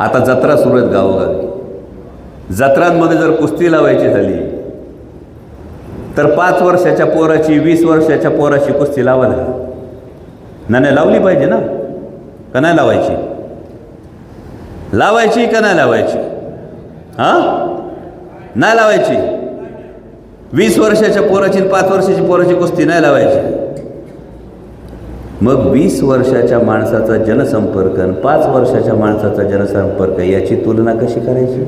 आता जत्रा सुरू आहेत गावोगावी. जत्रांमध्ये जर कुस्ती लावायची झाली तर पाच वर्षाच्या पोराची वीस वर्षाच्या पोराची कुस्ती लावा ना. नाही लावली पाहिजे ना? का नाही लावायची? लावायची का नाही लावायची? हां? नाही लावायची? वीस वर्षाच्या पोराची आणि पाच वर्षाची पोराची कुस्ती नाही लावायची. मग वीस वर्षाच्या माणसाचा जनसंपर्क आणि पाच वर्षाच्या माणसाचा जनसंपर्क याची तुलना कशी करायची?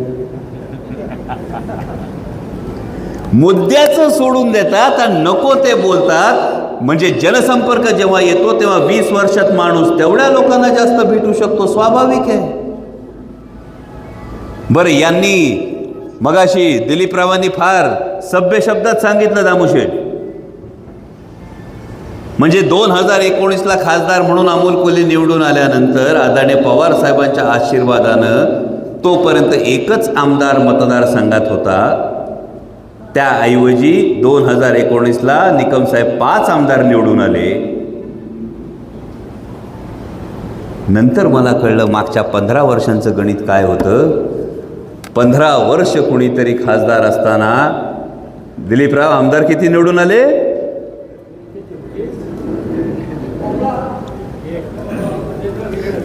मुद्द्याचं सोडून देतात आणि नको ते बोलतात. म्हणजे जनसंपर्क जेव्हा येतो तेव्हा वीस वर्षात माणूस तेवढ्या लोकांना जास्त भेटू शकतो स्वाभाविक आहे. बरं यांनी मगाशी दिलीपरावांनी फार सभ्य शब्दात सांगितलं दामुशेठ. म्हणजे दोन हजार एकोणीसला खासदार म्हणून अमोल कोल्हे निवडून आल्यानंतर आदाने पवार साहेबांच्या आशीर्वादानं तोपर्यंत एकच आमदार मतदारसंघात होता. त्याऐवजी दोन हजार एकोणीसला निकमसाहेब पाच आमदार निवडून आले. नंतर मला कळलं मागच्या पंधरा वर्षांचं गणित काय होतं? पंधरा वर्ष कुणीतरी खासदार असताना दिलीपराव आमदार किती निवडून आले?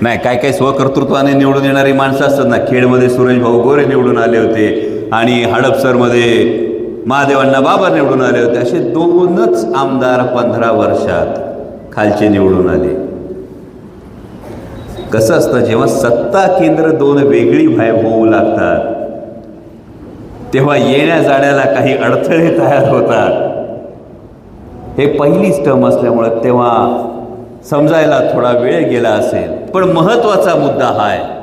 नाही काय काय स्वकर्तृत्वाने निवडून येणारी माणसं असतात ना खेडमध्ये सुरेश भाऊ गोरे निवडून आले होते आणि हडपसरमध्ये महादेवांना बाबा निवडून आले होते. असे दोनच आमदार पंधरा वर्षात खालचे निवडून आले. कसं असतं जेव्हा सत्ता केंद्र दोन वेगळी भाय होऊ लागतात तेव्हा येण्या जाण्याला काही अडथळे तयार होतात. हे पहिलीच टर्म असल्यामुळं तेव्हा समजायला थोडा वेळ गेला असेल. पण महत्त्वाचा मुद्दा हा आहे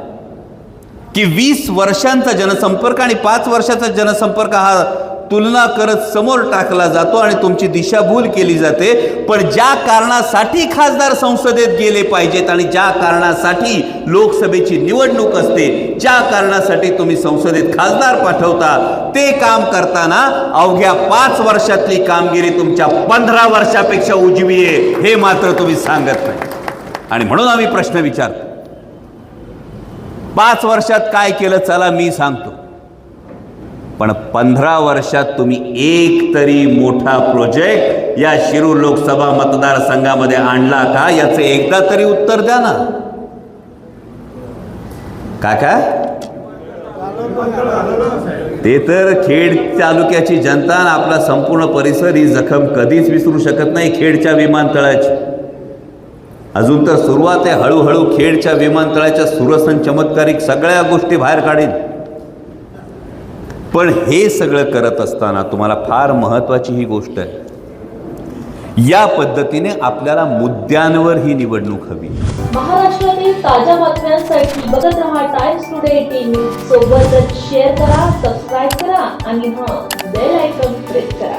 की वीस वर्षांचा जनसंपर्क आणि पाच वर्षाचा जनसंपर्क हा तुलना करत समोर टाकला जातो आणि तुमची दिशाभूल केली जाते. पण ज्या कारणासाठी खासदार संसदेत गेले पाहिजेत आणि ज्या कारणासाठी लोकसभेची निवडणूक असते ज्या कारणासाठी तुम्ही संसदेत खासदार पाठवता ते काम करताना अवघ्या पाच वर्षातली कामगिरी तुमच्या पंधरा वर्षापेक्षा उजवी आहे हे मात्र तुम्ही सांगत नाही. आणि म्हणून आम्ही प्रश्न विचारतो. पाच वर्षात काय केलं चला मी सांगतो. पण पंधरा वर्षात तुम्ही एक तरी मोठा प्रोजेक्ट या शिरूर लोकसभा मतदारसंघामध्ये आणला का? याचं एकदा तरी उत्तर द्या ना. काका ते तर खेड तालुक्याची जनता आणि आपला संपूर्ण परिसर ही जखम कधीच विसरू शकत नाही खेडच्या विमानतळाची. अजून तर सुरुवात आहे. हळूहळू खेडच्या विमानतळाच्या सुरसन चमत्कारिक सगळ्या गोष्टी बाहेर काढीन. पण हे सगळं करत असताना तुम्हाला फार महत्त्वाची ही गोष्ट आहे. या पद्धतीने आपल्याला मुद्द्यांवर ही निवडणूक हवी. महाराष्ट्रातील ताज्या बातम्यांसाठी बघत रहा टाइम्स टुडे टीव्ही सोबतच शेअर करा सबस्क्राईब करा आणि हां बेल आयकॉन प्रेस करा.